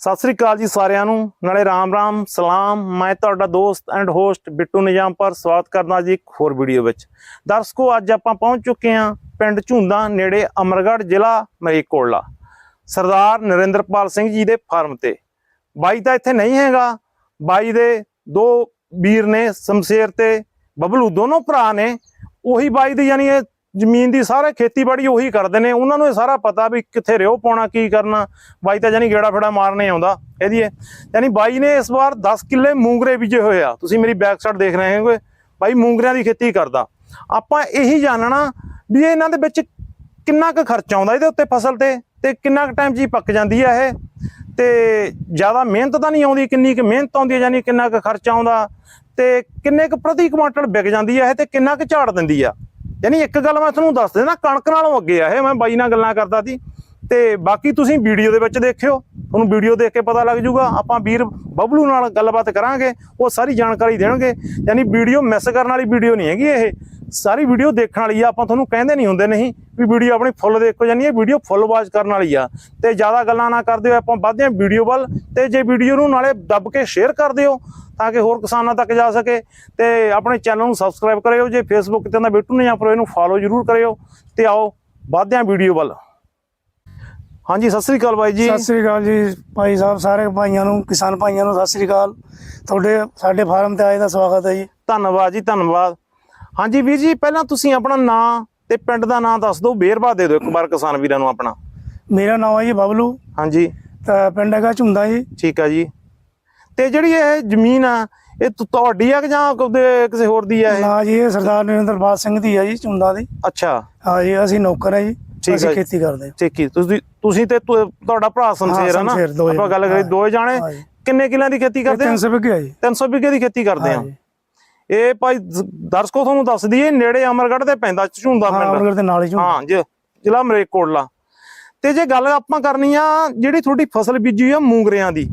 ਸਤਿ ਸ੍ਰੀ ਅਕਾਲ ਜੀ ਸਾਰਿਆਂ ਨੂੰ। ਨਾਲੇ ਰਾਮ ਰਾਮ, ਸਲਾਮ। ਮੈਂ ਤੁਹਾਡਾ ਦੋਸਤ ਐਂਡ ਹੋਸਟ ਬਿੱਟੂ ਨਿਜਾਮ ਪਰ ਸਵਾਗਤ ਕਰਦਾ ਜੀ ਇੱਕ ਹੋਰ ਵੀਡੀਓ ਵਿੱਚ। ਦਰਸ਼ਕੋ, ਅੱਜ ਆਪਾਂ ਪਹੁੰਚ ਚੁੱਕੇ ਹਾਂ ਪਿੰਡ ਝੁੰਦਾ ਨੇੜੇ ਅਮਰਗੜ੍ਹ ਜ਼ਿਲ੍ਹਾ ਮਰੀਕੋਟਲਾ। ਸਰਦਾਰ ਨਰਿੰਦਰਪਾਲ ਸਿੰਘ ਜੀ ਦੇ ਫਾਰਮ ਤੇ। ਬਾਈ ਤਾਂ ਇੱਥੇ ਨਹੀਂ ਹੈਗਾ। ਬਾਈ ਦੇ ਦੋ ਵੀਰ ਨੇ, ਸ਼ਮਸ਼ੇਰ ਤੇ ਬਬਲੂ, ਦੋਨੋਂ ਭਰਾ ਨੇ। ਉਹੀ ਬਾਈ ਦੀ ਯਾਨੀ ਇਹ ਜ਼ਮੀਨ ਦੀ ਸਾਰੇ ਖੇਤੀਬਾੜੀ ਉਹੀ ਕਰਦੇ ਨੇ। ਉਹਨਾਂ ਨੂੰ ਇਹ ਸਾਰਾ ਪਤਾ ਵੀ ਕਿੱਥੇ ਰਿਓ ਪਾਉਣਾ, ਕੀ ਕਰਨਾ। ਬਾਈ ਤਾਂ ਜਾਨੀ ਗੇੜਾ ਫੇੜਾ ਮਾਰਨੇ ਆਉਂਦਾ ਇਹਦੀ ਇਹ। ਯਾਨੀ ਬਾਈ ਨੇ ਇਸ ਵਾਰ 10 ਕਿੱਲੇ ਮੂੰਗਰੇ ਬੀਜੇ ਹੋਏ ਆ। ਤੁਸੀਂ ਮੇਰੀ ਬੈਕ ਸਾਈਡ ਦੇਖ ਰਹੇ ਹੋਗੇ ਬਾਈ ਮੂੰਗਰਿਆਂ ਦੀ ਖੇਤੀ ਕਰਦਾ। ਆਪਾਂ ਇਹੀ ਜਾਣਨਾ ਵੀ ਇਹਨਾਂ ਦੇ ਵਿੱਚ ਕਿੰਨਾ ਕੁ ਖਰਚਾ ਆਉਂਦਾ ਇਹਦੇ ਉੱਤੇ ਫਸਲ ਤੇ ਤੇ ਕਿੰਨਾ ਕੁ ਟਾਈਮ 'ਚ ਹੀ ਪੱਕ ਜਾਂਦੀ ਆ ਇਹ। ਤੇ ਜ਼ਿਆਦਾ ਮਿਹਨਤ ਤਾਂ ਨਹੀਂ ਆਉਂਦੀ, ਕਿੰਨੀ ਕੁ ਮਿਹਨਤ ਆਉਂਦੀ ਹੈ ਯਾਨੀ ਕਿੰਨਾ ਕੁ ਖਰਚਾ ਆਉਂਦਾ। ਤੇ ਕਿੰਨੇ ਕੁ ਪ੍ਰਤੀ ਕੁਆਂਟਲ ਵਿਕ ਜਾਂਦੀ ਹੈ ਇਹ ਤੇ ਕਿੰਨਾ ਕੁ ਝਾੜ ਦਿੰਦੀ ਆ। ਯਾਨੀ ਇੱਕ ਗੱਲ ਮੈਂ ਤੁਹਾਨੂੰ ਦੱਸ ਦਿੰਦਾ, ਕਣਕ ਨਾਲੋਂ ਅੱਗੇ ਆ ਇਹ, ਮੈਂ ਬਾਈ ਨਾਲ ਗੱਲਾਂ ਕਰਦਾ ਸੀ। ਤੇ ਬਾਕੀ ਤੁਸੀਂ ਵੀਡੀਓ ਦੇ ਵਿੱਚ ਦੇਖਿਓ, ਤੁਹਾਨੂੰ ਵੀਡੀਓ ਦੇਖ ਕੇ ਪਤਾ ਲੱਗ ਜਾਊਗਾ, ਆਪਾਂ ਵੀਰ ਬਬਲੂ ਨਾਲ ਗੱਲਬਾਤ ਕਰਾਂਗੇ, ਉਹ ਸਾਰੀ ਜਾਣਕਾਰੀ ਦੇਣਗੇ। ਯਾਨੀ ਵੀਡੀਓ ਮਿਸ ਕਰਨ ਵਾਲੀ ਵੀਡੀਓ ਨਹੀਂ ਹੈਗੀ ਇਹ। ਸਾਰੀ ਵੀਡੀਓ ਦੇਖਣ ਵਾਲੀ ਆ ਆਪਾਂ ਤੁਹਾਨੂੰ ਕਹਿੰਦੇ ਨਹੀਂ ਹੁੰਦੇ ਨਹੀਂ ਵੀ ਵੀਡੀਓ ਆਪਣੀ ਫੁੱਲ ਦੇਖੋ ਜਾਨੀ ਇਹ ਵੀਡੀਓ ਫੁੱਲ ਵਾਚ ਕਰਨ ਵਾਲੀ ਆ। ਤੇ ਜ਼ਿਆਦਾ ਗੱਲਾਂ ਨਾ ਕਰਦੇ ਹੋਏ ਆਪਾਂ ਵੱਧਦੇ ਹਾਂ ਵੀਡੀਓ ਵੱਲ ਤੇ ਜੇ ਵੀਡੀਓ ਨੂੰ ਨਾਲੇ ਦੱਬ ਕੇ ਸ਼ੇਅਰ ਕਰ ਦਿਓ ਤਾਂ ਕਿ ਹੋਰ ਕਿਸਾਨਾਂ ਤੱਕ ਜਾ ਸਕੇ। ਤੇ ਆਪਣੇ ਚੈਨਲ ਨੂੰ ਸਬਸਕ੍ਰਾਈਬ ਕਰਿਓ ਜੇ ਫੇਸਬੁੱਕ ਤੇ ਤਾਂ ਬਿੱਟੂ ਨਹੀਂ ਆਪਰੋ ਇਹਨੂੰ ਫਾਲੋ ਜ਼ਰੂਰ ਕਰਿਓ ਤੇ ਆਓ ਵੱਧਦੇ ਹਾਂ ਵੀਡੀਓ ਵੱਲ। ਹਾਂਜੀ ਸਤਿ ਸ੍ਰੀ ਅਕਾਲ ਬਾਈ ਜੀ। ਸਤਿ ਸ੍ਰੀ ਅਕਾਲ ਜੀ ਭਾਈ ਸਾਹਿਬ ਸਾਰੇ ਭਾਈਆਂ ਨੂੰ ਕਿਸਾਨ ਭਾਈਆਂ ਨੂੰ ਸਤਿ ਸ੍ਰੀ ਅਕਾਲ। ਤੁਹਾਡੇ ਸਾਡੇ ਫਾਰਮ ਤੇ ਆਏ ਦਾ ਸਵਾਗਤ ਹੈ ਜੀ। ਧੰਨਵਾਦ ਜੀ ਧੰਨਵਾਦ। ਹਾਂਜੀ ਵੀਰ ਜੀ ਪਹਿਲਾਂ ਤੁਸੀਂ ਆਪਣਾ ਨਾਂ ਤੇ ਪਿੰਡ ਦਾ ਨਾਂ ਦੱਸ ਦਿਓ ਬੇਰਵਾ ਦੇ ਦਿਓ ਇੱਕ ਵਾਰ ਕਿਸਾਨ ਵੀਰਾਂ ਨੂੰ ਆਪਣਾ। ਮੇਰਾ ਨਾਮ ਹੈ ਜੀ ਬਬਲੂ। ਹਾਂਜੀ। ਤਾਂ ਪਿੰਡ ਹੈਗਾ ਝੁੰਦਾ ਜੀ। ਠੀਕ ਆ ਜੀ। ਤੇ ਜਿਹੜੀ ਇਹ ਜ਼ਮੀਨ ਆ ਇਹ ਤੁਹਾਡੀ ਆ ਕਿ ਜਾਂ ਕਿਸੇ ਹੋਰ ਦੀ ਆ ਇਹ? ਨਾ ਜੀ ਇਹ ਸਰਦਾਰ ਨਰਿੰਦਰਪਾਲ ਸਿੰਘ ਦੀ ਹੈ ਜੀ ਝੁੰਦਾ ਦੀ। ਅੱਛਾ। ਹਾਂ ਜੀ ਅਸੀਂ ਨੌਕਰ ਹੈ ਜੀ ਅਸੀਂ। ਖੇਤੀ ਕਰਦੇ ਹਾਂ ਠੀਕ ਹੀ ਤੁਸੀਂ ਤੁਸੀਂ ਤੇ ਤੁਹਾਡਾ ਭਰਾ ਸ਼ਮਸ਼ੇਰ ਆ ਨਾ? ਆਪਾਂ ਗੱਲ ਕਰੀ। ਦੋਏ ਜਾਣੇ। ਕਿੰਨੇ ਕਿੱਲਿਆਂ ਦੀ ਖੇਤੀ ਕਰਦੇ ਆ? 300 ਵਿਗੇ ਹੈ ਜੀ। 300 ਵਿਗੇ ਦੀ ਖੇਤੀ ਕਰਦੇ ਆ। ਇਹ ਭਾਈ ਦਰਸ਼ਕੋ ਤੁਹਾਨੂੰ ਦੱਸ ਦਈਏ ਨੇੜੇ ਅਮਰਗੜ੍ਹ ਦੇ ਪੈਂਦਾ ਝੁੰਦਾ ਪਿੰਡ। ਅਮਰਗੜ੍ਹ ਦੇ ਨਾਲ ਹੀ ਝੁੰਦਾ। ਹਾਂ ਜੀ ਜ਼ਿਲ੍ਹਾ ਮਰੇਕੋਟਲਾ। ਤੇ ਜੇ ਗੱਲ ਆਪਾਂ ਕਰਨੀ ਆ ਜਿਹੜੀ ਤੁਹਾਡੀ ਫਸਲ ਬੀਜੀ ਆ ਮੂੰਗਰਿਆਂ ਦੀ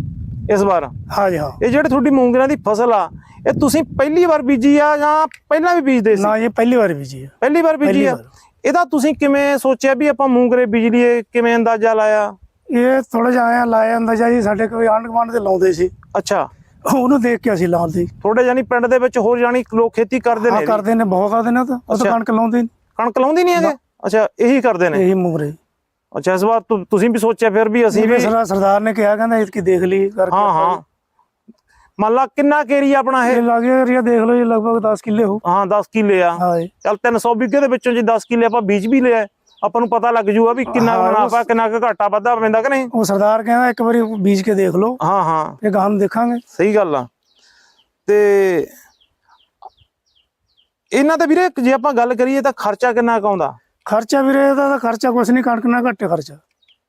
ਇਸ ਵਾਰ। ਹਾਂ ਜੀ ਹਾਂ। ਇਹ ਜਿਹੜੀ ਤੁਹਾਡੀ ਮੂੰਗਰਿਆਂ ਦੀ ਫਸਲ ਆ ਇਹ ਤੁਸੀਂ ਪਹਿਲੀ ਵਾਰ ਬੀਜੀ ਆ ਜਾਂ ਪਹਿਲਾਂ ਵੀ ਬੀਜਦੇ ਸੀ? ਨਾ ਜੀ ਪਹਿਲੀ ਵਾਰ ਬੀਜੀ ਹੈ ਪਹਿਲੀ ਵਾਰ ਬੀਜੀ ਆ। ਇਹਦਾ ਤੁਸੀਂ ਕਿਵੇਂ ਸੋਚਿਆ ਵੀ ਆਪਾਂ ਮੂੰਗਰੇ ਬੀਜ ਲਈਏ ਕਿਵੇਂ ਅੰਦਾਜ਼ਾ ਲਾਇਆ? ਇਹ ਥੋੜਾ ਜਿਹਾ ਆਇਆ ਲਾਇਆ ਅੰਦਾਜ਼ਾ ਜੀ ਸਾਡੇ ਕੋਈ ਆਂਢ ਗੁਆਂਢ ਦੇ ਲਾਉਂਦੇ ਸੀ। ਅੱਛਾ। ਉਹਨੂੰ ਦੇਖ ਕੇ ਅਸੀਂ ਲਾਉਂਦੇ ਥੋੜੇ ਜਾਨੀ ਪਿੰਡ ਦੇ ਵਿੱਚ ਹੋਰ ਜਾਨੀ ਲੋਕ ਖੇਤੀ ਕਰਦੇ ਨੇ ਕਰਦੇ ਨੇ ਬਹੁਤ ਕਰਦੇ ਨੇ ਉਹ ਤਾਂ। ਉਹ ਤਾਂ ਅੱਛਾ। ਕਣਕ ਲਾਉਂਦੇ ਨੇ। ਕਣਕ ਲਾਉਂਦੀ ਨਹੀਂ ਹੈਗੇ? ਅੱਛਾ ਇਹੀ ਕਰਦੇ ਨੇ? ਇਹੀ ਮੁੰਗਰੇ ਅੱਛਾ ਇਸ ਵਾਰ ਤੁ- ਤੁਸੀਂ ਵੀ ਸੋਚਿਆ ਫਿਰ ਵੀ ਅਸੀਂ ਵੀ ਸਰਦਾਰ ਸਰਦਾਰ ਨੇ ਕਿਹਾ ਕਹਿੰਦਾ ਇਤਕੀ ਦੇਖ ਲਈ ਕਰਕੇ ਹਾਂ ਹਾਂ। ਮੰਨ ਲਾ ਕਿੰਨਾ ਕੇਰੀ ਆਪਣਾ ਇਹ? ਇਹ ਲੱਗੇ ਏਰੀਆ ਦੇਖ ਲਓ ਜੀ ਲਗਭਗ 10 ਕਿੱਲੇ ਹੋ। ਹਾਂ 10 ਕਿੱਲੇ ਆ। ਹਾਂ ਜੀ। ਚੱਲ 300 ਵਿਗੇ ਦੇ ਵਿੱਚੋਂ ਜੇ 10 ਕਿੱਲੇ ਆਪਾਂ ਬੀਜ ਵੀ ਲਿਆ। ਆਪਾਂ ਨੂੰ ਪਤਾ ਲੱਗ ਜੂਗਾ ਵੀ ਕਿੰਨਾ ਹਾਂ, ਮੁਨਾਫਾ ਕਿੰਨਾ ਕੁ ਘਾਟਾ ਵਾਧਾ ਪੈਂਦਾ ਕਿ ਨਹੀਂ? ਉਹ ਸਰਦਾਰ ਕਹਿੰਦਾ ਇੱਕ ਵਾਰੀ ਬੀਜ ਕੇ ਦੇਖ ਲਓ। ਹਾਂ ਹਾਂ। ਫਿਰ ਗਾਂ ਨੂੰ ਦੇਖਾਂਗੇ। ਸਹੀ ਗੱਲ ਆ। ਤੇ ਇਹਨਾਂ ਤੇ ਵੀਰੇ ਜੇ ਆਪਾਂ ਗੱਲ ਕਰੀਏ ਤਾਂ ਖਰਚਾ ਕਿੰਨਾ ਕੁ ਆਉਂਦਾ? ਖਰਚਾ ਵੀਰੇ ਇਹਦਾ ਤਾਂ ਖਰਚਾ ਕੁਛ ਨਹੀਂ ਕਣਕ ਨਾਲ ਘੱਟ ਖਰਚਾ।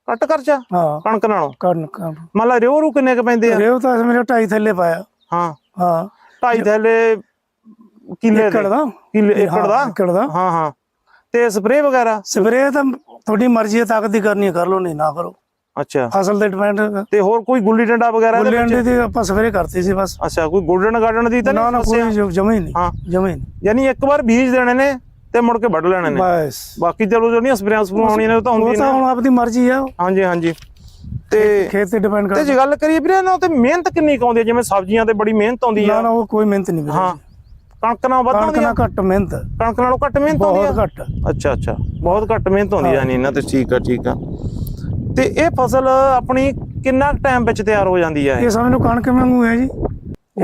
ਘੱਟ ਖਰਚਾ? ਹਾਂ। ਕਣਕ ਨਾਲੋਂ? ਕਣਕ ਮੰਨ ਲਾ ਰਿਓ ਰੂ ਕਿੰਨੇ ਕ ਪੈਂਦੇ ਆ? ਰੇਵ ਤਾਂ ਮੇਰੇ ਢਾਈ ਥੱਲੇ ਪਾਇਆ। ਹਾਂ। ਹਾਂ। ਢਾਈ ਥੈਲੇ ਕਿੱਲੇ ਦੇ? ਏਕੜ ਦਾ। ਕਿੱਲੇ ਏਕੜ ਹਾਂ, ਦਾ? ਏਕੜ ਦਾ। ਹਾਂ ਹਾਂ। ਤੇ ਸਪਰੇਅ ਵਗੈਰਾ? ਸਪਰੇ ਤਾਂ ਤੁਹਾਡੀ ਮਰਜ਼ੀ ਹੈ ਤਾਕਤ ਦੀ ਕਰਨੀ ਹੈ, ਕਰ ਲਓ ਨਹੀਂ ਨਾ ਕਰੋ। ਅੱਛਾ। ਫਸਲ ਤੇ ਡਿਪੈਂਡ ਤੇ ਹੋਰ ਕੋਈ ਗੁੱਲੀ ਡੰਡਾ ਵਗੈਰਾ ਗੁੱਲੇ? ਅੰਡੇ ਦੀ ਆਪਾਂ ਸਪਰੇ ਕਰਤੀ ਸੀ ਬਸ। ਅੱਛਾ ਕੋਈ ਗੋਲਡਨ ਗਾਰਡਨ ਦੀ ਤਾਂ ਨਾ ਨਾ ਕੋਈ? ਜਮੇ ਨਹੀਂ ਹਾਂ। ਜਮੇ ਯਾਨੀ ਇੱਕ ਵਾਰ ਬੀਜ ਦੇਣੇ ਨੇ ਤੇ ਮੁੜ ਕੇ ਵੱਢ ਲੈਣੇ ਨੇ। ਬਸ। ਬਾਕੀ ਚਲੋ ਜਿਹੜੀਆਂ ਸਪਰੇਆਂ ਸਪਰੂਆਂ ਆਉਣੀਆਂ ਨੇ ਉਹ ਤਾਂ ਉਹ ਹੁੰਦੀਆਂ ਤਾਂ ਨੇ। ਹੁਣ ਆਪਦੀ ਮਰਜ਼ੀ ਆ। ਹਾਂਜੀ ਹਾਂਜੀ। ਤੇ ਖੇਤ ਤੇ ਡਿਪੈਂਡ ਤੇ ਕਰਦਾ ਜੇ ਗੱਲ ਕਰੀਏ ਵੀਰੇ ਨਾ ਤੇ ਮਿਹਨਤ ਕਿੰਨੀ ਕੁ ਆਉਂਦੀ ਹੈ? ਜਿਵੇਂ ਸਬਜ਼ੀਆਂ ਤੇ ਬੜੀ ਮਿਹਨਤ ਆਉਂਦੀ ਨਾ ਆ। ਨਾ ਉਹ ਕੋਈ ਮਿਹਨਤ ਨਹੀਂ ਵੀਰੇ। ਹਾਂ ਕਣਕ ਨਾਲ ਵੱਧ ਕਣਕ ਆ? ਨਾਲ ਘੱਟ ਮਿਹਨਤ। ਕਣਕ ਨਾਲੋਂ ਘੱਟ ਮਿਹਨਤ ਆਉਂਦੀ ਬਹੁਤ ਆ? ਘੱਟ। ਅੱਛਾ ਅੱਛਾ। ਬਹੁਤ ਘੱਟ ਮਿਹਨਤ ਆਉਂਦੀ ਆ ਨਹੀਂ ਇਹਨਾਂ ਤੇ। ਠੀਕ ਆ ਠੀਕ ਆ। ਤੇ ਇਹ ਫਸਲ ਆਪਣੀ ਕਿੰਨਾ ਟਾਈਮ ਵਿੱਚ ਤਿਆਰ ਹੋ ਜਾਂਦੀ ਆ ਇਹ? ਇਹ ਸਮਝ ਲਓ ਕਣਕ ਵਾਂਗੂ ਹੈ ਜੀ।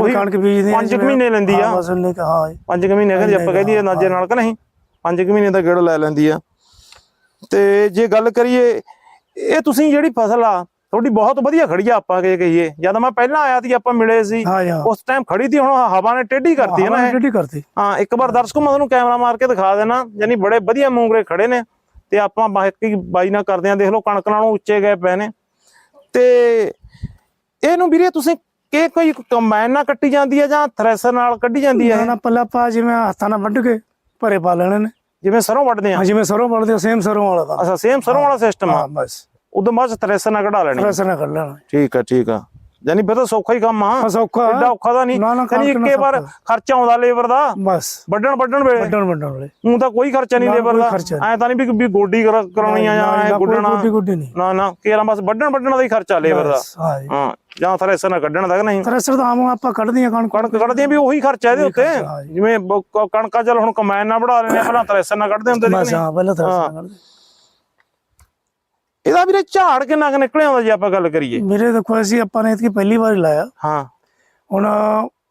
ਉਹੀ ਕਣਕ ਬੀਜਦੇ ਪੰਜ ਕੁ ਜਿਵੇਂ- ਮਹੀਨੇ ਲੈਂਦੀ ਆ। ਹਾਂ, ਬਸ ਉਹਨੇ ਕਿਹਾ ਹਾਂ। ਜੀ। ਪੰਜ ਕੁ ਮਹੀਨੇ ਕਹਿੰਦੇ ਆਪਾਂ ਕਹਦੀ ਨਾਜੇ ਨਾਲ ਕਿ ਨਹੀਂ? ਪੰਜ ਕੁ ਮਹੀਨੇ ਦਾ ਗੇੜ ਲੈ ਲੈਂਦੀ ਆ। ਤੇ ਜੇ ਗੱਲ ਕਰੀਏ ਇਹ ਤੁਸੀਂ ਜਿਹੜੀ ਫਸਲ ਆ ਤੁਹਾਡੀ ਬਹੁਤ ਵਧੀਆ ਖੜੀ ਆ ਆਪਾਂ ਕਿ ਕਹੀਏ। ਜਦ ਮੈਂ ਪਹਿਲਾਂ ਆਇਆ ਸੀ ਆਪਾਂ ਮਿਲੇ ਸੀ ਉਸ ਟਾਈਮ ਖੜੀ ਸੀ ਹੁਣ ਹਵਾ ਨੇ ਟੇਢੀ ਕਰਤੀ ਹੈ ਨਾ ਰੈਡੀ ਕਰਤੀ। ਹਾਂ ਇੱਕ ਵਾਰ ਦਰਸ਼ਕੋ ਮੈਂ ਤੁਹਾਨੂੰ ਕੈਮਰਾ ਮਾਰ ਕੇ ਦਿਖਾ ਦੇਣਾ ਯਾਨੀ ਬੜੇ ਵਧੀਆ ਮੂੰਗਰੇ ਖੜੇ ਨੇ ਤੇ ਆਪਾਂ ਬਾਕੀ ਬਾਈ ਨਾਲ ਕਰਦੇ ਆਂ ਦੇਖ ਲਓ ਕਣਕ ਨਾਲੋਂ ਉੱਚੇ ਗਏ ਪਏ ਨੇ। ਤੇ ਇਹਨੂੰ ਵੀਰੇ ਤੁਸੀਂ ਕਿ ਕੋਈ ਕੰਬਾਈਨ ਨਾਲ ਕੱਟੀ ਜਾਂਦੀ ਹੈ ਜਾਂ ਥ੍ਰੈਸ਼ਰ ਨਾਲ ਕੱਢੀ ਜਾਂਦੀ ਨਾ ਹੈ ਨਾ ਪੱਲਾ ਪਾ ਜਿਵੇਂ ਹੱਥਾਂ ਨਾਲ ਵੱਢ ਕੇ ਭਰੇ ਪਾ ਲੈਣੇ ਨੇ। ਜਿਵੇਂ ਸਰੋਂ ਵੱਢਦੇ ਆ। ਹਾਂ ਜਿਵੇਂ ਸਰੋਂ ਵੱਢਦੇ ਸੇਮ ਸਰੋਂ ਵਾਲਾ ਦਾ ਅੱਛਾ ਸੇਮ ਸਰੋਂ ਵਾਲਾ ਸਿਸਟਮ ਆ। ਹਾਂ ਬਸ। ਉਦੋਂ ਬਾਅਦ ਥ੍ਰੈਸ਼ਰ ਨਾਲ ਕਢਾ ਲੈਣੀ। ਫਰੈਸ਼ਰ ਨਾਲ ਕਰ ਲੈਣਾ। ਠੀਕ ਆ ਠੀਕ ਆ। ਯਾਨੀ ਫਿਰ ਤਾਂ ਸੌਖਾ ਹੀ ਕੰਮ ਆ। ਸੌਖਾ। ਐਡਾ ਔਖਾ ਤਾਂ ਨਹੀਂ। ਨਾ, ਨਾ, ਯਾਨੀ ਇੱਕੇ ਵਾਰ ਸੌਖਾ। ਖਰਚਾ ਆਉਂਦਾ ਲੇਬਰ ਦਾ। ਬਸ। ਵੱਢਣ ਵੱਢਣ ਵੇਲੇ। ਵੱਡਣ ਵੱਡਣ ਵਾਲੇ। ਉਹ ਤਾਂ ਕੋਈ ਖਰਚਾ ਨਹੀਂ ਨਾ, ਲੇਬਰ ਕੋਈ ਦਾ। ਖਰਚਾ ਨਹੀਂ। ਐ ਤਾਂ ਨਹੀਂ ਵੀ ਵੀ ਗੋਡੀ ਕਰਾ- ਕਰਾਉਣੀ ਆ ਜਾਂ ਐ ਗੁੱਡਣਾ। ਗੁੱਡੀ ਗੁੱਡੀ ਨਹੀਂ। ਨਾ ਨਾ ਕੇਰਾਂ ਬਸ ਵੱਢਣ ਵੱਢਣ ਦਾ ਹੀ ਖਰਚਾ ਲੇਬਰ ਦਾ। ਬਸ, ਹਾਂ ਜੀ। ਹਾਂ ਜਾਂ ਥਰੈਸਰ ਨਾਲ ਕੱਢਣ ਦਾ ਕਿ ਨਹੀਂ? ਥ੍ਰੈਸ਼ਰ ਤਾਂ ਆਮ ਆਪਾਂ ਕੱਢਦੇ ਆ ਕਣਕ ਕਣਕ ਕੱਢਦੇ ਆ ਵੀ ਉਹੀ ਖਰਚਾ ਇਹਦੇ ਉੱਤੇ ਖਰਚਾ, ਹਾਂ ਜੀ। ਜਿਵੇਂ ਬ- ਕ- ਕਣਕਾਂ ਚੱਲ ਹੁਣ ਕਮੈਨ ਨਾਲ ਵੜਾ ਲੈਣੇ ਆ ਪਹਿਲਾਂ ਥਰੈਸਰ ਨਾਲ ਕੱਢਦੇ ਹੁੰਦੇ ਸੀ ਕਿ ਬਸ ਨਹੀਂ? ਹਾਂ ਪਹਿਲਾਂ ਥ੍ਰੈਸ਼ਰ ਕੱਢਦੇ। ਇਹਦਾ ਵੀਰੇ ਝਾੜ ਕਿੰਨਾ ਕੁ ਨਿਕਲਿਆ ਹੁੰਦਾ ਜੇ ਆਪਾਂ ਗੱਲ ਕਰੀਏ? ਮੇਰੇ ਦੇਖੋ ਅਸੀਂ ਆਪਾਂ ਨੇ ਇਤਕੀ ਪਹਿਲੀ ਵਾਰ ਲਾਇਆ। ਹਾਂ। ਹੁਣ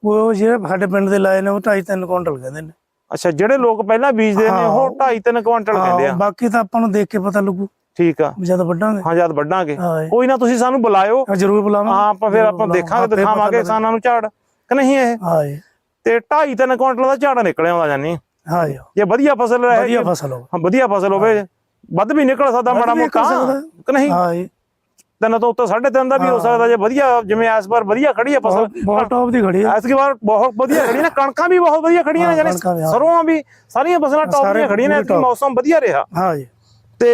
ਉਹ ਜਿਹੜੇ ਸਾਡੇ ਪਿੰਡ ਦੇ ਲਾਏ ਨੇ ਉਹ 2.5 3 ਕੁਇੰਟਲ ਕਹਿੰਦੇ ਨੇ। ਅੱਛਾ ਜਿਹੜੇ ਲੋਕ ਪਹਿਲਾਂ ਬੀਜਦੇ ਨੇ ਉਹ 2.5 3 ਕੁਇੰਟਲ ਕਹਿੰਦੇ ਆ। ਬਾਕੀ ਤਾਂ ਆਪਾਂ ਨੂੰ ਦੇਖ ਕੇ ਪਤਾ ਲੱਗੂ। ਠੀਕ ਆ। ਜਦ ਵੱਢਾਂਗੇ। ਹਾਂ ਜਦ ਵੱਢਾਂਗੇ। ਕੋਈ ਨਾ ਤੁਸੀਂ ਸਾਨੂੰ ਬੁਲਾਇਓ। ਹਾਂ ਜਰੂਰ ਬੁਲਾਵਾਂਗੇ। ਹਾਂ ਆਪਾਂ ਫਿਰ ਆਪਾਂ ਦੇਖਾਂਗੇ ਦਿਖਾਵਾਂਗੇ ਕਿਸਾਨਾਂ ਨੂੰ ਝਾੜ। ਕਿ ਨਹੀਂ ਇਹ? ਹਾਂ ਤੇ 2.5 3 ਕੁਇੰਟਲ ਦਾ ਝਾੜ ਨਿਕਲਿਆ ਹੁੰਦਾ ਜਾਨੀ। ਹਾਂ ਜੀ ਜੇ ਵਧੀਆ ਫਸਲ ਰਹੇ ਵਧੀਆ ਫਸਲ ਹੋ ਹਾਂ ਵਧੀਆ ਫਸਲ ਹੋਵੇ। ਵੱਧ ਵੀ ਨਿਕਲ ਸਕਦਾ ਮਾੜਾ ਮੋਟਾ। ਕਿ ਨਹੀਂ? ਹਾਂ ਜੀ। ਤਿੰਨ ਤੋਂ ਉੱਤੇ ਸਾਢੇ ਤਿੰਨ ਦਾ ਵੀ ਹੋ ਸਕਦਾ ਜੇ ਵਧੀਆ ਜਿਵੇਂ ਇਸ ਵਾਰ ਵਧੀਆ ਖੜੀ ਹੈ ਫਸਲ। ਬਹੁਤ ਟੌਪ ਦੀ ਖੜੀ ਹੈ ਐਤਕੀ ਵਾਰ ਬਹੁਤ ਵਧੀਆ ਖੜੀ ਨੇ ਕਣਕਾਂ ਵੀ ਬਹੁਤ ਵਧੀਆ ਖੜੀਆਂ ਨੇ ਹਾਂ। ਸਰੋਂ ਵੀ ਸਾਰੀਆਂ ਫਸਲਾਂ ਟੌਪ ਦੀਆਂ ਖੜੀਆਂ ਨੇ top। ਮੌਸਮ ਵਧੀਆ ਰਿਹਾ। ਹਾਂ ਜੀ। ਤੇ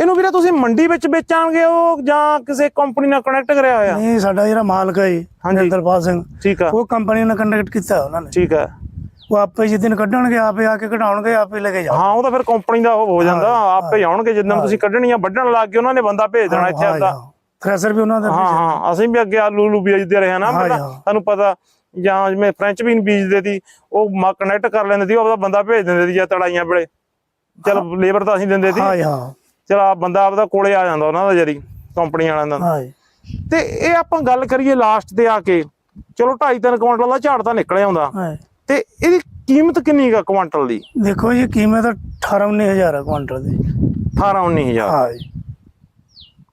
ਇਹਨੂੰ ਵੀਰੇ ਤੁਸੀਂ ਮੰਡੀ ਵਿੱਚ ਵੇਚਾਂਗੇ ਉਹ ਜਾਂ ਕਿਸੇ ਕੰਪਨੀ ਨਾਲ ਕਨੈਕਟ ਕਰਿਆ ਹੋਇਆ? ਨਹੀਂ ਸਾਡਾ ਜਿਹੜਾ ਮਾਲਕ ਹੈ ਜੀ ਹਾਂਜੀ। ਨਿਰਦਰਪਾਲ ਸਿੰਘ ਠੀਕ ਆ। ਉਹ ਕੰਪਨੀ ਨੇ ਕੰਡਕਟ ਕੀਤਾ ਉਹਨਾਂ ਨੇ। ਠੀਕ ਆ। ਉਹ ਆਪੇ ਜਿਸ ਦਿਨ ਕੱਢਣਗੇ ਆਪੇ ਆ ਕੇ ਕਢਾਉਣਗੇ ਆਪੇ ਲੈ ਕੇ ਜਾਓ। ਹਾਂ ਉਹ ਤਾਂ ਫਿਰ ਕੰਪਨੀ ਦਾ ਉਹ ਹੋ ਜਾਂਦਾ ਆਪੇ ਆਉਣਗੇ ਜਿੱਦਾਂ ਤੁਸੀਂ ਕੱਢਣੀਆਂ ਵੱਢਣ ਲੱਗ ਗਏ ਉਹਨਾਂ ਨੇ ਬੰਦਾ ਭੇਜ ਦੇਣਾ ਇੱਥੇ ਆਪਦਾ ਥ੍ਰੈਸ਼ਰ ਵੀ ਉਹਨਾਂ ਦਾ ਹਾਂ ਹਾਂ ਅਸੀਂ ਵੀ ਅੱਗੇ ਆਲੂ ਲੂ ਬੀਜਦੇ ਰਹੇ ਹਾਂ ਨਾ ਪਹਿਲਾਂ। ਤੁਹਾਨੂੰ ਪਤਾ ਜਾਂ ਜਿਵੇਂ ਫ੍ਰੈਂਚ ਬੀਨ ਬੀਜਦੇ ਸੀ ਉਹ ਕਨੈਕਟ ਕਰ ਲੈਂਦੇ ਸੀ ਉਹਦਾ ਬੰਦਾ ਭੇਜ ਦਿੰਦੇ ਸੀ ਜਾਂ ਤੜਾਈਆਂ ਵੇਲੇ। ਚਲ ਲੇਬਰ ਤਾਂ ਅਸੀਂ ਦਿੰਦੇ ਸੀ। ਹਾਂ ਜੀ, ਹਾਂ। ਚਲ ਆ ਬੰਦਾ ਆਪਦਾ ਕੋਲੇ ਆ ਜਾਂਦਾ ਉਹਨਾਂ ਦਾ ਜਰੀ ਕੰਪਨੀ ਵਾਲਿਆਂ ਦਾ। ਹਾਂ। ਜੀ ਤੇ ਇਹ ਆਪਾਂ ਗੱਲ ਕਰੀਏ ਲਾਸਟ ਤੇ ਆ ਕੇ ਚਲੋ 2.5 3 ਕੁਇੰਟਲ ਦਾ ਝਾੜ ਤਾਂ ਨਿਕਲ ਆਉਂਦਾ। ਜੀ। ਤੇ ਇਹਦੀ ਕੀਮਤ ਕਿੰਨੀ ਗਾ ਕੁਇੰਟਲ ਦੀ? ਦੇਖੋ ਜੀ ਕੀਮਤ 18 19000 ਹੈ ਕੁਆਂਟਲ ਦੀ। 18 19000 ਹਾਂ ਜੀ।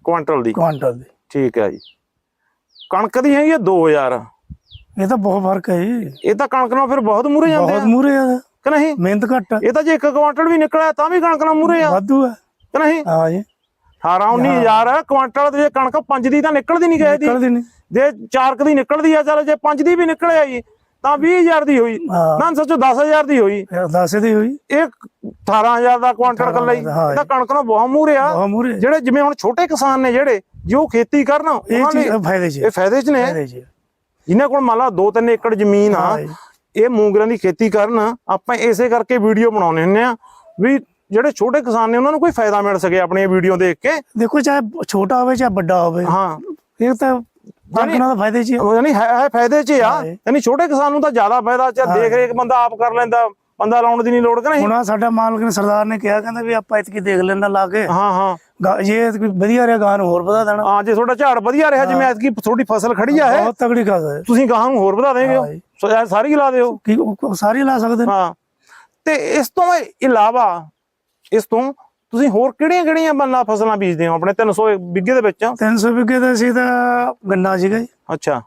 ਕੁਇੰਟਲ ਦੀ? ਕੁਆਂਟਲ ਦੀ। ਠੀਕ ਹੈ ਜੀ। ਕਣਕ ਦੀ ਹੈਗੀ ਆ 2000 ਇਹ ਤਾਂ ਬਹੁਤ ਫ਼ਰਕ ਹੈ ਜੀ। ਇਹ ਤਾਂ ਕਣਕ ਨਾਲ ਫਿਰ ਬਹੁਤ ਮੂਰੇ ਜਾਂਦੇ ਬਹੁਤ ਆ ਮੂਰੇ ਆ। ਕਿ ਨਹੀਂ? ਮਿਹਨਤ ਘੱਟ ਆ, ਇਹ ਤਾਂ ਜੇ ਇੱਕ ਕੁਆਂਟਲ ਵੀ ਨਿਕਲਿਆ ਤਾਂ ਵੀ ਕਣਕ ਨਾਲ ਮੂਰੇ ਆ। ਵਾਧੂ ਹੈ ਕਿ ਨਹੀਂ? ਹਾਂ ਜੀ। 18 19000 ਕੁਆਂਟਲ ਤੇ ਕਣਕ 5 ਦੀ ਤਾਂ ਨਿਕਲਦੀ ਨਹੀਂ ਗਏ ਦੀ। ਜੇ 4 ਕ ਦੀ ਨਿਕਲਦੀ ਆ ਚਲ ਜੇ 5 ਦੀ ਵੀ ਨਿਕਲ ਆਈ ਤਾਂ 20000 ਦੀ ਹੋਈ। ਨਾ ਸੱਚੋ 10000 ਦੀ ਹੋਈ। ਇਹ ਦੱਸੇ ਦੀ ਹੋਈ। ਇਹ 18000 ਦਾ ਕੁਆਂਟਲ ਕੱਲਾ ਹੀ। ਤਾਂ ਕਣਕ ਨਾਲ ਬਹੁਤ ਮੂਰੇ ਆ। ਜਿਹੜੇ ਜਿਵੇਂ ਹੁਣ ਛੋਟੇ ਕਿਸਾਨ ਨੇ ਜਿਹੜੇ ਜੋ ਖੇਤੀ ਕਰਨ ਉਹਨਾਂ ਨੇ ਫਾਇਦੇ ਚ ਇਹ ਫਾਇਦੇ 'ਚ ਨੇ। ਜਿਨ੍ਹਾਂ ਕੋਲ ਮੰਨ ਲਾ 2-3 ਏਕੜ ਜ਼ਮੀਨ ਆ। ਇਹ ਮੂੰਗਰਾਂ ਦੀ ਖੇਤੀ ਕਰਨ ਆਪਾਂ ਇਸੇ ਕਰਕੇ ਵੀਡੀਓ ਬਣਾਉਨੇ ਹੁੰਨੇ ਆ ਵੀ ਜਿਹੜੇ ਛੋਟੇ ਕਿਸਾਨ ਨੇ ਉਹਨਾਂ ਨੂੰ ਕੋਈ ਫਾਇਦਾ ਮਿਲ ਸਕੇ ਆਪਣੀਆਂ ਵੀਡੀਓ ਦੇਖ ਕੇ। ਦੇਖੋ ਚਾਹੇ ਛੋਟਾ ਹੋਵੇ ਚਾਹੇ ਵੱਡਾ ਹੋਵੇ। ਹਾਂ। ਇਹ ਤਾਂ ਕਣਕਾਂ ਦਾ ਫਾਇਦੇ ਚ। ਉਹ ਯਾਨੀ ਹੈ ਫਾਇਦੇ 'ਚ ਆ। ਯਾਨੀ ਛੋਟੇ ਕਿਸਾਨ ਨੂੰ ਤਾਂ ਜ਼ਿਆਦਾ ਫਾਇਦਾ ਚ ਦੇਖ ਰੇਖ ਬੰਦਾ ਆਪ ਕਰ ਲੈਂਦਾ। ਬੰਦਾ ਲਾਉਣ ਦੀ ਨਹੀਂ ਲੋੜ ਕਿ ਨਹੀਂ ਹੁਣ ਸਾਡਾ ਮਾਲਕ ਨੇ ਸਰਦਾਰ ਨੇ ਕਿਹਾ ਕਹਿੰਦਾ ਵੀ ਆਪਾਂ ਇਤਕੀ ਦੇਖ ਲੈਣਾ ਲਾ ਕੇ। ਹਾਂ ਹਾਂ। ਗਾ- ਜੇ ਵਧੀਆ ਰਿਹਾ ਗਾਂ ਨੂੰ ਹੋਰ ਵਧਾ ਦੇਣਾ। ਹਾਂ ਜੇ ਤੁਹਾਡਾ ਝਾੜ ਵਧੀਆ ਰਿਹਾ ਜਿਵੇਂ ਐਤਕੀ ਤੁਹਾਡੀ ਫਸਲ ਖੜੀ ਆ ਹੈ। ਬਹੁਤ ਤਗੜੀ ਗੱਲ ਹੈ। ਤੁਸੀਂ ਗਾਹਾਂ ਨੂੰ ਹੋਰ ਵਧਾ ਦੇਗੇ ਸਾਰੀ ਲਾ ਦਿਓ। ਕੀ ਸਾਰੇ ਲਾ ਸਕਦੇ ਹਾਂ। ਤੇ ਇਸ ਤੋਂ ਇਲਾਵਾ ਇਸ ਤੋਂ ਤੁਸੀਂ ਹੋਰ ਕਿਹੜੀਆਂ ਕਿਹੜੀਆਂ ਬੰਨਾ ਫਸਲਾਂ ਬੀਜਦੇ ਹੋ? ਆਪਣੇ 300 ਬਿੱਗੇ ਦੇ ਵਿੱਚ? 300 ਵਿਗੇ ਦਾ ਸੀ ਤਾਂ ਗੰਨਾ ਸੀਗਾ ਜੀ। ਅੱਛਾ।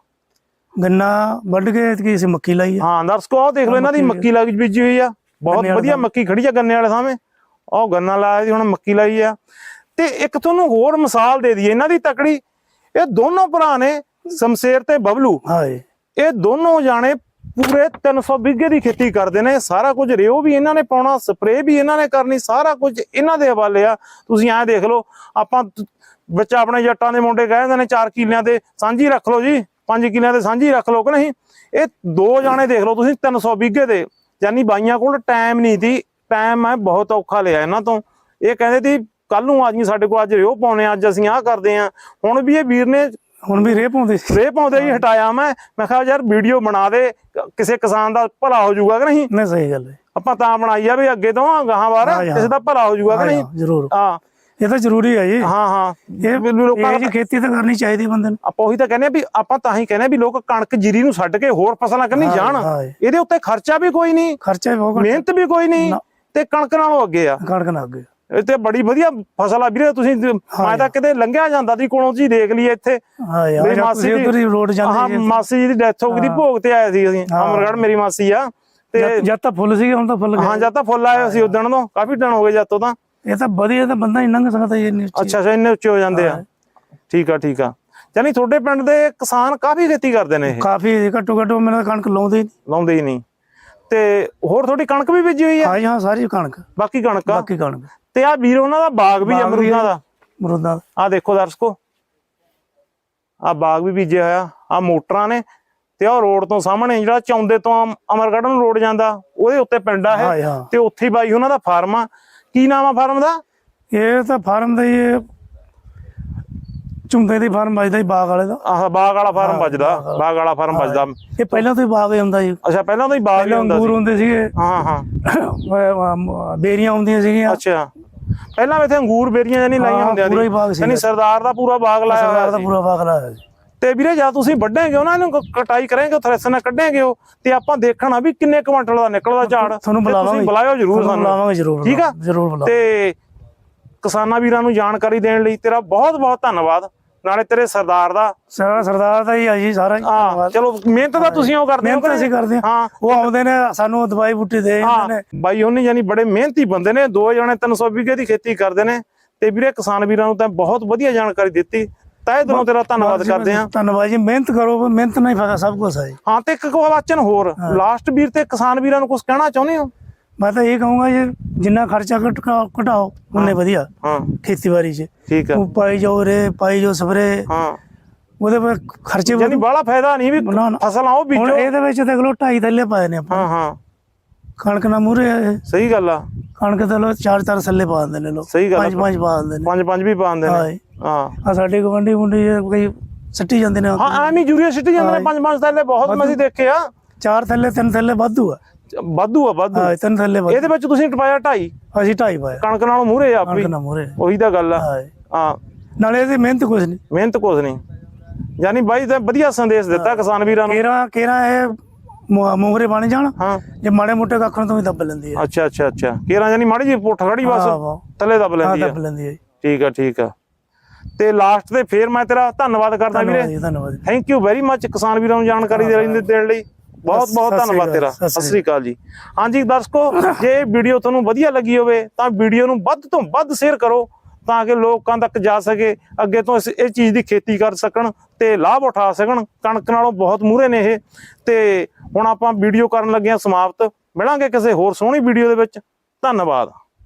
ਗੰਨਾ ਵੱਢ ਕੇ ਇਤਕੀ ਅਸੀਂ ਮੱਕੀ ਲਾਈ ਆ। ਹਾਂ ਦਰਸ਼ਕੋ ਆਹ ਦੇਖ ਲਓ ਇਹਨਾਂ ਦੀ ਮੱਕੀ ਲੱਗ ਬੀਜੀ ਹੋਈ ਆ। ਬਹੁਤ ਵਧੀਆ ਮੱਕੀ ਖੜੀ ਆ ਗੰਨੇ ਵਾਲੇ ਸਾਹਮਣੇ। ਉਹ ਗੰਨਾ ਲਾਇਆ ਸੀ ਹੁਣ ਮੱਕੀ ਲਾਈ ਆ। ਤੇ ਇੱਕ ਤੁਹਾਨੂੰ ਹੋਰ ਮਿਸਾਲ ਦੇ ਦਈਏ ਇਹਨਾਂ ਦੀ ਤਕੜੀ। ਇਹ ਦੋਨੋਂ ਭਰਾ ਨੇ ਸ਼ਮਸ਼ੇਰ ਤੇ ਬਬਲੂ। ਹਾਂ ਜੀ। ਇਹ ਦੋਨੋਂ ਜਾਣੇ ਪੂਰੇ 300 ਬਿੱਗੇ ਦੀ ਖੇਤੀ ਕਰਦੇ ਨੇ, ਸਾਰਾ ਕੁਝ ਰਿਓ ਵੀ ਇਹਨਾਂ ਨੇ ਪਾਉਣਾ, ਸਪਰੇਅ ਵੀ ਇਹਨਾਂ ਨੇ ਕਰਨੀ, ਸਾਰਾ ਕੁਝ ਇਹਨਾਂ ਦੇ ਹਵਾਲੇ ਆ। ਤੁਸੀਂ ਐਂ ਦੇਖ ਲਓ, ਆਪਾਂ ਬੱਚਾ ਆਪਣੇ ਜੱਟਾਂ ਦੇ ਮੁੰਡੇ ਕਹਿੰਦੇ ਨੇ 4 ਕਿੱਲਿਆਂ ਤੇ ਸਾਂਝੀ ਰੱਖ ਲਓ ਜੀ 5 ਕਿੱਲਿਆਂ ਤੇ ਸਾਂਝੀ ਰੱਖ ਲਓ ਕਿ ਨਹੀਂ? ਇਹ ਦੋ ਜਾਣੇ ਦੇਖ ਲਓ ਤੁਸੀਂ 300 ਬਿੱਗੇ ਦੇ, ਯਾਨੀ ਬਾਈਆਂ ਕੋਲ ਟਾਈਮ ਨਹੀਂ ਸੀ ਟਾਈਮ ਮੈਂ ਬਹੁਤ ਔਖਾ ਲਿਆ ਇਹਨਾਂ ਤੋਂ। ਇਹ ਕਹਿੰਦੇ ਸੀ ਕੱਲ ਨੂੰ ਆ ਜੀ ਸਾਡੇ ਕੋਲ ਅੱਜ ਰਿਓ ਪਾਉਣੇ ਅੱਜ ਅਸੀਂ ਆਹ ਕਰਦੇ ਆ। ਹੁਣ ਵੀ ਇਹ ਵੀਰ ਨੇ ਹੁਣ ਵੀ ਰੇ ਪਾਉਂਦੇ? ਸੀ ਸਪਰੇ ਪਾਉਂਦੇ ਹੀ। ਹਟਾਇਆ ਮੈਂ। ਮੈਂ ਕਿਹਾ ਯਾਰ ਵੀਡੀਓ ਬਣਾ ਦੇ ਕਿਸੇ ਕਿਸਾਨ ਦਾ ਭਲਾ ਹੋ ਜਾਊਗਾ ਕਿ ਨਹੀਂ? ਨਹੀਂ ਸਹੀ ਗੱਲ ਹੈ। ਆਪਾਂ ਤਾਂ ਬਣਾਈ ਆ ਵੀ ਅੱਗੇ ਤੋਂ ਗਾਹਾਂ ਹਾਂ। ਕਿਸੇ ਦਾ ਭਲਾ ਹੋ ਜਾਊਗਾ ਕਿ ਨਹੀਂ? ਜ਼ਰੂਰ। ਹਾਂ। ਇਹ ਤਾਂ ਜ਼ਰੂਰੀ ਹੈ ਜੀ। ਹਾਂ ਹਾਂ। ਇਹ ਲੋਕਾਂ ਇਹ ਜੀ ਖੇਤੀ ਤਾਂ ਕਰਨੀ ਚਾਹੀਦੀ ਬੰਦੇ ਨੂੰ। ਆਪਾਂ ਉਹੀ ਤਾਂ ਕਹਿੰਦੇ ਆ ਵੀ ਆਪਾਂ ਤਾਂ ਹੀ ਕਹਿੰਦੇ ਆ ਵੀ ਲੋਕ ਕਣਕ ਜੀਰੀ ਨੂੰ ਛੱਡ ਕੇ ਹੋਰ ਫਸਲਾਂ ਕਰਨੀ ਜਾਣ। ਇਹਦੇ ਉੱਤੇ ਖਰਚਾ ਵੀ ਕੋਈ ਨਹੀਂ। ਖਰਚਾ ਵੀ ਬਹੁਤ ਮਿਹਨਤ ਵੀ ਕੋਈ ਨਹੀਂ। ਤੇ ਕਣਕ ਨਾਲੋਂ ਅੱਗੇ ਆ। ਕਣਕ ਨਾ ਅੱਗੇ। ਤੇ ਬੜੀ ਵਧੀਆ ਫਸਲ ਆ ਵੀਰੇ ਤੁਸੀਂ ਮੈਂ ਤਾਂ ਕਿਤੇ ਲੰਘਿਆ ਜਾਂਦਾ ਸੀ ਕੋਲੋਂ ਜੀ ਦੇਖ ਲਈ ਇੱਥੇ। ਹਾਂ ਯਾਰ ਮੇਰੀ ਜਾਂ ਮਾਸੀ ਤੁਸੀਂ ਦੀ- ਉਧਰ ਹੀ ਰੋਡ ਹਾਂ ਜਾਂਦੇ ਜੀ ਮਾਸੀ ਜੀ ਦੀ ਡੈਥ ਹੋ ਗਈ ਦੀ ਭੋਗ ਤੇ ਆਏ ਸੀ ਅਸੀਂ ਹਾਂ। ਅਮਰਗੜ੍ਹ ਮੇਰੀ ਮਾਸੀ ਆ ਤੇ ਜਦ- ਤਾਂ ਫੁੱਲ ਸੀਗੇ ਹੁਣ ਤਾਂ ਫੁੱਲ ਹਾਂ ਜਦ ਤਾਂ ਫੁੱਲ ਆਏ ਸੀ ਉਦਣ ਤੋਂ ਕਾਫੀ ਦਿਨ ਹੋ ਗਏ ਜਦ ਤੋਂ ਤਾਂ। ਇਹ ਤਾਂ ਵਧੀਆ ਤਾਂ ਬੰਦਾ ਹੀ ਲੰਘ ਸਕਦਾ ਇੰਨੀ ਉੱਚੀ। ਅੱਛਾ ਅੱਛਾ ਇੰਨੇ ਉੱਚੇ ਹੋ ਜਾਂਦੇ ਆ। ਠੀਕ ਆ ਠੀਕ ਆ। ਯਾਨੀ ਤੁਹਾਡੇ ਪਿੰਡ ਦੇ ਕਿਸਾਨ ਕਾਫੀ ਖੇਤੀ ਕਰਦੇ ਨੇ ਇਹ? ਕਾਫੀ ਘੱਟੋ ਘੱਟ ਤਾਂ ਕਣਕ ਲਾਉਂਦੇ ਹੀ ਨਹੀਂ। ਲਾਉਂਦੇ ਹੀ ਨਹੀਂ। ਤੇ ਹੋਰ ਤੁਹਾਡੀ ਕਣਕ ਵੀ ਬੀਜੀ ਹੋਈ ਆ? ਹਾਂ ਹਾਂ ਸਾਰੀ ਕਣਕ। ਬਾਕੀ ਕਣਕ ਬਾਕੀ ਕਣਕ। ਤੇ ਆ ਵੀਰ ਉਹਨਾਂ ਦਾ ਬਾਗ ਵੀ ਬਾਗ ਵੀ ਅਮਰੂਦਾਂ ਦਾ। ਮਰੂਦਾਂ ਆ ਦੇਖੋ ਦਰਸ਼ਕੋ। ਆ ਬਾਗ ਵੀ ਬੀਜਿਆ ਹੋਇਆ। ਆ ਮੋਟਰਾਂ ਨੇ ਤੇ ਉਹ ਰੋਡ ਤੋਂ ਸਾਹਮਣੇ ਜਿਹੜਾ ਚੌਂਦੇ ਤੋਂ ਅਮ- ਅਮਰਗੜ੍ਹ ਨੂੰ ਰੋਡ ਜਾਂਦਾ ਉਹਦੇ ਉੱਤੇ ਪਿੰਡ ਆ ਹਾਂ ਇਹ। ਹਾਂ ਤੇ ਉੱਥੇ ਹੀ ਬਾਈ ਉਹਨਾਂ ਦਾ ਫਾਰਮ ਆ। ਕੀ ਨਾਮ ਆ ਫਾਰਮ ਦਾ? ਇਹ ਤਾਂ ਫਾਰਮ ਦਾ ਹੀ ਇਹ ਝੁੰਗੇ ਦੀ ਫਾਰਮ ਵੱਜਦਾ ਜੀ ਬਾਗ ਵਾਲੇ ਦਾ। ਆਹ ਬਾਗ ਵਾਲਾ ਫਾਰਮ ਹਾਂ, ਵੱਜਦਾ। ਬਾਗ ਵਾਲਾ। ਫਾਰਮ ਵੱਜਦਾ। ਇਹ ਪਹਿਲਾਂ ਤੋਂ ਹੀ ਬਾਗ ਹੀ ਹੁੰਦਾ ਜੀ ਅੱਛਾ ਪਹਿਲਾਂ ਤੋਂ ਹੀ ਬਾਗ ਹੀ ਪਹਿਲਾਂ ਹੁੰਦਾ ਅੰਗੂਰ ਸੀ। ਹੁੰਦੇ ਸੀਗੇ। ਹਾਂ ਹਾਂ। ਬੇਰੀਆਂ ਹੁੰਦੀਆਂ ਸੀਗੀਆਂ। ਅੱਛਾ। ਪਹਿਲਾਂ ਇੱਥੇ ਅੰਗੂਰ ਬੇਰੀਆਂ ਜਾਨੀ ਲਾਈਆਂ ਹੁੰਦੀਆਂ ਪੂਰਾ ਹੀ ਬਾਗ ਸੀ ਸੀ ਯਾਨੀ ਸਰਦਾਰ ਦਾ ਪੂਰਾ ਬਾਗ ਲਾਇਆ ਸਰਦਾਰ ਦਾ ਸੀ। ਪੂਰਾ ਬਾਗ ਲਾਇਆ ਜੀ ਤੇ ਵੀਰੇ ਜਦ ਤੁਸੀਂ ਵੱਢਾਂਗੇ ਉਹਨਾਂ ਨੂੰ ਕਟਾਈ ਕਰਾਂਗੇ ਥ੍ਰੈਸ਼ਰ ਨਾਲ ਕੱਢਾਂਗੇ ਉਹ ਤੇ ਆਪਾਂ ਦੇਖਣਾ ਵੀ ਕਿੰਨੇ ਕੁਇੰਟਲ ਦਾ ਨਿਕਲਦਾ ਝਾੜ। ਤੁਹਾਨੂੰ ਬੁਲਾਵਾਂਗੇ ਤੁਸੀਂ ਬੁਲਾਇਓ ਜਰੂਰ ਸਾਨੂੰ। ਬੁਲਾਵਾਂਗੇ ਜ਼ਰੂਰ ਠੀਕ ਆ? ਜ਼ਰੂਰ ਬੁਲਾਵਾਂਗੇ। ਤੇ ਕਿਸਾਨਾਂ ਵੀਰਾਂ ਨੂੰ ਜਾਣਕਾਰੀ ਦੇਣ ਲਈ ਤੇਰਾ ਬਹੁਤ ਬਹੁਤ ਧੰਨਵਾਦ। ਨਾਲੇ ਤੇਰੇ ਸਰਦਾਰ ਦਾ। ਸਾਰਾ ਸਰਦਾਰ ਦਾ ਹੀ ਆ ਜੀ ਸਾਰਾ ਹੀ। ਚਲੋ ਮਿਹਨਤ ਤਾਂ ਤੁਸੀਂ ਉਹ ਕਰਦੇ ਹੋ ਮਿਹਨਤ ਅਸੀਂ ਕਰਦੇ ਹਾਂ। ਉਹ ਆਉਂਦੇ ਨੇ ਸਾਨੂੰ ਦਵਾਈ ਬੂਟੀ ਦੇ ਜਾਂਦੇ ਨੇ। ਬਾਈ ਉਹਨੇ ਯਾਨੀ ਬੜੇ ਮਿਹਨਤੀ ਬੰਦੇ ਨੇ ਦੋ ਜਣੇ 300 ਵਿਗੇ ਦੀ ਖੇਤੀ ਕਰਦੇ ਨੇ। ਤੇ ਵੀਰੇ ਕਿਸਾਨ ਵੀਰਾਂ ਨੂੰ ਤਾਂ ਬਹੁਤ ਵਧੀਆ ਜਾਣਕਾਰੀ ਦਿੱਤੀ। ਤਹਿ ਦਿਲੋਂ ਤੇਰਾ ਧੰਨਵਾਦ ਕਰਦੇ ਹਾਂ। ਧੰਨਵਾਦ ਜੀ ਮਿਹਨਤ ਕਰੋ ਮਿਹਨਤ ਨਾਲ ਹੀ ਫਾਇਦਾ ਸਭ ਕੁਝ ਹੈ ਹਾਂ ਤੇ ਇੱਕ ਕੁਐਸਚਨ ਹੋਰ। ਲਾਸਟ ਵੀਰ ਤੇ ਕਿਸਾਨ ਵੀਰਾਂ ਨੂੰ ਕੁਝ ਕਹਿਣਾ ਚਾਹੁੰਦੇ ਹੋ? ਮੈਂ ਤਾਂ ਇਹ ਕਹੂੰਗਾ ਜੀ ਜਿੰਨਾ ਖਰਚਾ ਘਟ- ਘਟਾਓ ਉਨੇ ਵਧੀਆ। ਹਾਂ। ਖੇਤੀਬਾੜੀ 'ਚ। ਠੀਕ ਹੈ ਉਹ ਪਾਈ ਜਾਓ ਰੇ ਪਾਈ ਜਾਓ ਸਪਰੇ। ਹਾਂ। ਉਹਦੇ ਪਰ ਖਰਚੇ ਯਾਨੀ। ਬਾਹਲਾ ਫਾਇਦਾ ਨਹੀਂ ਵੀ ਨਾ, ਨਾ। ਫਸਲਾਂ ਉਹ ਹੁਣ ਬੀਜੋ ਇਹਦੇ ਵਿੱਚ ਦੇਖ ਲਓ ਢਾਈ ਥੱਲੇ ਪਾਏ ਨੇ ਆਪਾਂ। ਹਾਂ ਹਾਂ। ਕਣਕ ਨਾਲ ਮੂਰੇ ਸਹੀ ਗੱਲ ਆ। ਕਣਕ ਤੇ ਲੋ ਚਾਰ ਚਾਰ ਥੱਲੇ ਪਾ ਦਿੰਦੇ ਨੇ ਲੋਕ ਸਹੀ ਗੱਲ ਆ। ਪੰਜ ਪੰਜ ਪਾ ਦਿੰਦੇ ਨੇ। ਪੰਜ ਪੰਜ ਵੀ ਪਾਉਂਦੇ ਹਾਂ ਨੇ। ਜੀ। ਹਾਂ। ਆ ਸਾਡੇ ਗਵੰਡੀ ਗੁੰਡੀ ਕਈ ਸੱਟੀ ਜਾਂਦੇ ਨੇ ਹਾਂ ਐਵੇਂ ਯੂਰੀਆ ਸਿੱਟ ਜਾਂਦੇ ਨੇ। ਪੰਜ ਪੰਜ ਥੈਲੇ। ਬਹੁਤ ਮੈਂ ਅਸੀਂ ਦੇਖੇ ਆ। ਚਾਰ ਥੱਲੇ ਤਿੰਨ ਥੱਲੇ ਵਾਧੂ ਆ। ਵਾਧੂ ਆ ਵਾਧੂ। ਹਾਂ ਤਿੰਨ ਥੱਲੇ ਵਾਧੂ। ਇਹਦੇ ਵਿੱਚ ਤੁਸੀਂ ਟਪਾਇਆ ਢਾਈ? ਅਸੀਂ ਢਾਈ ਪਾਇਆ। ਕਣਕ ਨਾਲੋਂ ਮੂਹਰੇ ਆ ਆਪੀ। ਕਣਕ ਨਾਲ ਮੂਰੇ ਉਹੀ ਤਾਂ ਗੱਲ ਆ। ਹਾਂ। ਹਾਂ। ਨਾਲੇ ਇਹਦੀ ਮਿਹਨਤ ਕੁਝ ਨਹੀਂ। ਮਿਹਨਤ ਕੁਝ ਨਹੀਂ। ਯਾਨੀ ਬਾਈ ਤਾਂ ਵਧੀਆ ਸੰਦੇਸ਼ ਦਿੱਤਾ ਕਿਸਾਨ ਵੀਰਾਂ ਨੂੰ। ਕੇਰਾ ਕੇਰਾ ਇਹ ਮੁ- ਮੂੰਗਰੇ ਬਣ ਜਾਣ। ਹਾਂ। ਜੇ ਮਾੜੇ ਮੋਟੇ ਕੱਖਾਂ ਤੋਂ ਵੀ ਦੱਬ ਲੈਂਦੀ ਹੈ ਅੱਛਾ ਅੱਛਾ ਅੱਛਾ। ਕੇਰਾਂ ਯਾਨੀ ਮਾੜੀ ਜੀ ਪੁੱਠ ਖੜੀ ਬਸ। ਹਾਂ। ਥੱਲੇ ਦੱਬ ਹਾਂ ਲੈਂਦੀ ਆ। ਦੱਬ ਲੈਂਦੀ ਹੈ। ਠੀਕ ਆ ਠੀਕ ਆ। ਤੇ ਲਾਸਟ ਤੇ ਫੇਰ ਮੈਂ ਤੇਰਾ ਧੰਨਵਾਦ ਕਰਦਾ ਵੀਰੇ। ਧੰਨਵਾਦ। ਥੈਂਕ ਯੂ ਵੈਰੀ ਮੱਚ ਕਿਸਾਨ ਵੀਰਾਂ ਨੂੰ ਜਾਣਕਾਰੀ ਦੇਣ ਲਈ। ਬਹੁਤ ਬਹੁਤ ਧੰਨਵਾਦ ਤੇਰਾ। ਸਤਿ ਸ੍ਰੀ ਅਕਾਲ ਜੀ। ਹਾਂਜੀ ਦਰਸ਼ਕੋ ਜੇ ਵੀਡੀਓ ਤੁਹਾਨੂੰ ਵਧੀਆ ਲੱਗੀ ਹੋਵੇ ਤਾਂ ਵੀਡੀਓ ਨੂੰ ਵੱਧ ਤੋਂ ਵੱਧ ਸ਼ੇਅਰ ਕਰੋ ਤਾਂ ਕਿ ਲੋਕਾਂ ਤੱਕ ਜਾ ਸਕੇ ਅੱਗੇ ਤੋਂ ਇਸ- ਇਹ ਚੀਜ਼ ਦੀ ਖੇਤੀ ਕਰ ਸਕਣ ਤੇ ਲਾਭ ਉਠਾ ਸਕਣ। ਕਣਕ ਨਾਲੋਂ ਬਹੁਤ ਮੂਹਰੇ ਨੇ ਇਹ। ਤੇ ਹੁਣ ਆਪਾਂ ਵੀਡੀਓ ਕਰਨ ਲੱਗੇ ਹਾਂ ਸਮਾਪਤ। ਮਿਲਾਂਗੇ ਕਿਸੇ ਹੋਰ ਸੋਹਣੀ ਵੀਡੀਓ ਦੇ ਵਿੱਚ। ਧੰਨਵਾਦ।